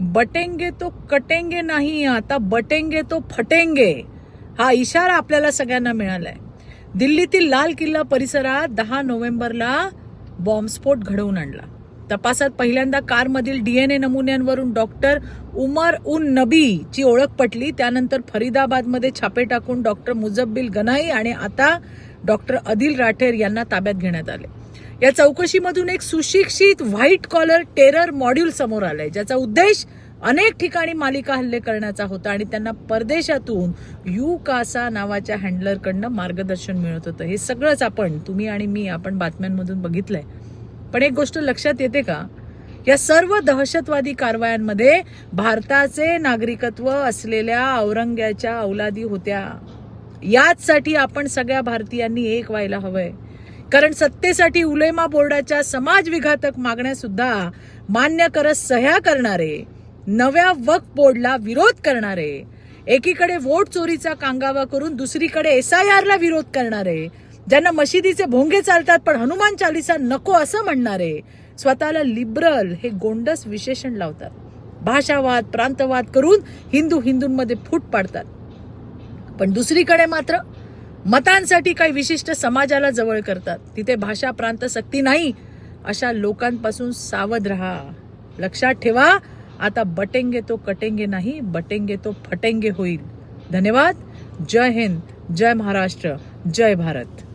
बटेंगे तो कटेंगे नाही आता बटेंगे तो फटेंगे. हा इशारा आपल्याला सगळ्यांना मिळालाय. दिल्लीतील लाल किल्ला परिसरात दहा नोव्हेंबरला बॉम्बस्फोट घडवून आणला. तपासात पहिल्यांदा कारमधील डीएनए नमुन्यांवरून डॉक्टर उमर उन नबी ची ओळख पटली. त्यानंतर फरीदाबादमध्ये छापे टाकून डॉक्टर मुजब्बिल गनाई आणि आता डॉक्टर अदिल राठेर यांना ताब्यात घेण्यात आले. या चौकशीमधून एक सुशिक्षित व्हाईट कॉलर टेरर मॉड्यूल समोर आलंय ज्याचा उद्देश अनेक ठिकाणी मालिका हल्ले करण्याचा होता आणि त्यांना परदेशातून यू कासा नावाच्या हँडलरकडनं मार्गदर्शन मिळत होतं. हे सगळंच आपण तुम्ही आणि मी आपण बातम्यांमधून बघितलंय. पण एक गोष्ट लक्षात येते का? या सर्व दहशतवादी कारवायांमध्ये भारताचे नागरिकत्व असलेल्या औरंग्याच्या औलादी होत्या. याचसाठी आपण सगळ्या भारतीयांनी एक व्हायला हवंय. कारण सत्तेसाठी उलेमा बोर्डाच्या समाजविघातक मागण्या सुद्धा मान्य करत सह्या करणारे नव्या वक्फ बोर्डला विरोध करणारे एकीकडे वोट चोरीचा कांगावा करून दुसरीकडे एस आय आरला विरोध करणारे ज्यांना मशिदीचे भोंगे चालतात पण हनुमान चालिसा नको असं म्हणणारे स्वतःला लिबरल हे गोंडस विशेषण लावतात. भाषावाद प्रांतवाद करून हिंदू हिंदूंमध्ये फूट पाडतात. पण दुसरीकडे मात्र मतांसाठी काही विशिष्ट समाजाला जवळ करतात. तिथे भाषा प्रांत सक्ती नाही अशा लोकांपासून सावध राहा. लक्षात ठेवा आता बटेंगे तो कटेंगे नाही बटेंगे तो फटेंगे होईल. धन्यवाद. जय हिंद. जय महाराष्ट्र. जय भारत.